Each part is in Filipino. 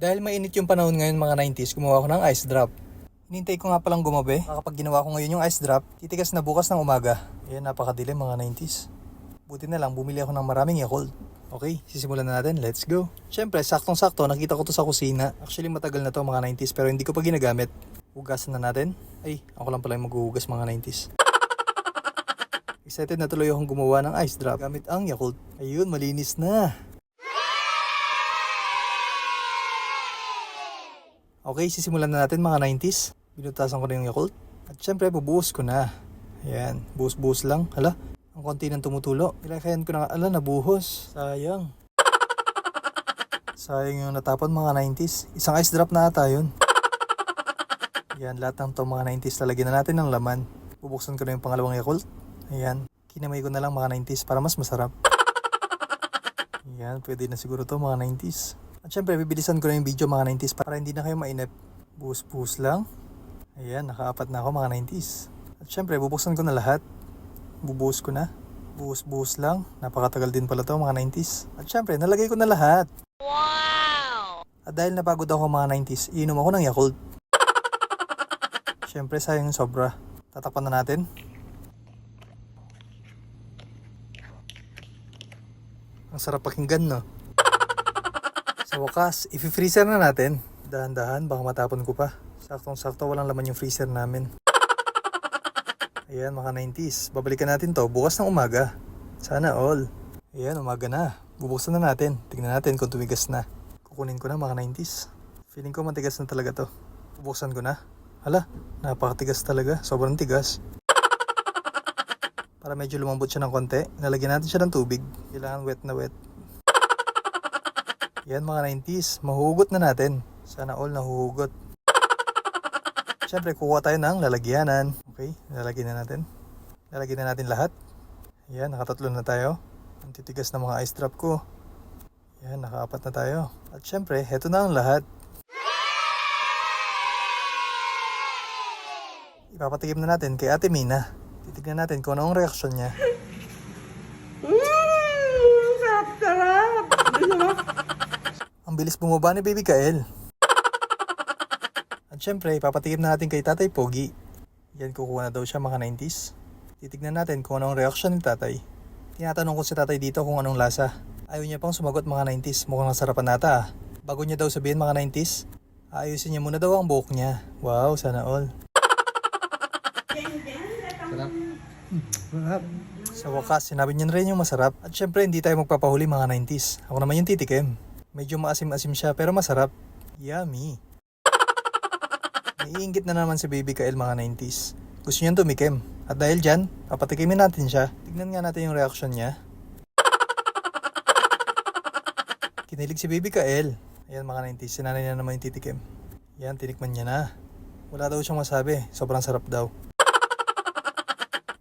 Dahil mainit yung panahon ngayon mga 90s, gumawa ko ng ice drop. Hinintay ko nga palang gumabi. Kapag ginawa ko ngayon yung ice drop, titigas na bukas ng umaga. Ayan, napakadilim mga 90s. Buti na lang, bumili ako ng maraming Yakult. Okay, sisimulan na natin. Let's go. Siyempre, saktong-sakto, nakita ko to sa kusina. Actually, matagal na to mga 90s, pero hindi ko pa ginagamit. Hugasan na natin. Ay, ako lang pala yung maghuhugas mga 90s. Excited na tuloy akong gumawa ng ice drop gamit ang Yakult. Ayun, malinis na. Okay, sisimulan na natin mga 90s. Binutasan ko na yung Yakult. At syempre, bubuhos ko na. Ayan, buhos-buhos lang. Hala, ang konti ng tumutulo. Ilakayan ko na, ala, nabuhos. Sayang. Sayang yung natapon mga 90s. Isang ice drop na ata yun. Ayan, lahat ng to mga 90s lalagyan na natin ng laman. Bubuksan ko na yung pangalawang Yakult. Ayan, kinamay ko na lang mga 90s para mas masarap. Ayan, pwede na siguro to mga 90s. At syempre, bibilisan ko na yung video mga 90s para hindi na kayo mainip. Buhos-buhos lang. Ayan, nakaapat na ako mga 90s. At syempre, bubuksan ko na lahat. Bubuhos ko na. Buhos-buhos lang. Napakatagal din pala to mga 90s. At syempre, nalagay ko na lahat. Wow! At dahil napagod ako mga 90s, iinom ako ng Yakult. Syempre, sayang yung sobra. Tatakpan na natin. Ang sarap pakinggan, no? Sa wakas, i-freezer na natin. Dahan-dahan, baka matapon ko pa. Saktong-sakto, walang laman yung freezer namin. Ayan, mga 90s. Babalikan natin to bukas ng umaga. Sana all. Ayan, umaga na. Bubuksan na natin. Tingnan natin kung tumigas na. Kukunin ko na mga 90s. Feeling ko matigas na talaga to. Bubuksan ko na. Hala, napakatigas talaga. Sobrang tigas. Para medyo lumambot siya ng konti, nalagyan natin siya ng tubig. Kailangan wet na wet. Yan mga 90s, mahuhugot na natin. Sana all nahuhugot. Siyempre, kukuha tayo ng lalagyanan. Okay, lalagyan na natin. Lalagyan na natin lahat. Yan, nakatatlo na tayo. Ang titigas ng mga ice drop ko. Yan, nakaapat na tayo. At syempre, heto na ang lahat. Ipapatikim na natin kay Ate Mina. Titignan natin kung anong reaksyon niya. Bilis bumaba ni Baby Kael. At syempre, ipapatikim na natin kay Tatay Pogi. Yan, kukuha na daw siya mga 90s. Titignan natin kung anong reaksyon ni Tatay. Tinatanong ko si Tatay dito kung anong lasa. Ayaw niya pang sumagot mga 90s. Mukhang nasarapan nata ah. Bago niya daw sabihin mga 90s, ayusin niya muna daw ang buhok niya. Wow, sana all. Sa wakas, sinabi niya na rin yung masarap. At syempre, hindi tayo magpapahuli mga 90s. Ako naman yung titikim. Medyo maasim-asim siya pero masarap. Yummy. Naiingit na naman si Baby Kael mga 90s. Gusto niyang tumikim. At dahil dyan, papatikimin natin siya. Tignan nga natin yung reaction niya. Kinilig si Baby Kael. Ayan mga 90s, sinanay niya naman yung titikim. Yan, tinikman niya na. Wala daw siyang masabi. Sobrang sarap daw.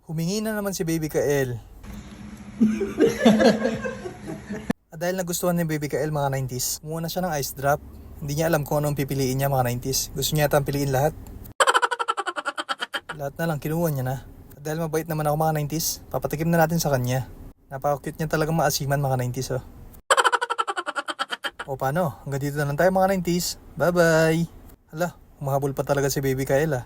Humingi na naman si Baby Kael. At dahil nagustuhan ni Baby Kael mga 90s, kumuha na siya ng ice drop. Hindi niya alam kung anong pipiliin niya mga 90s. Gusto niya yata piliin lahat. lahat na lang, kinuha niya na. At dahil mabait naman ako mga 90s, papatikim na natin sa kanya. Napaka-cute niya talagang maasiman mga 90s oh. O paano? Hanggang dito na lang tayo mga 90s. Bye-bye! Hala, humahabol pa talaga si Baby Kael ah.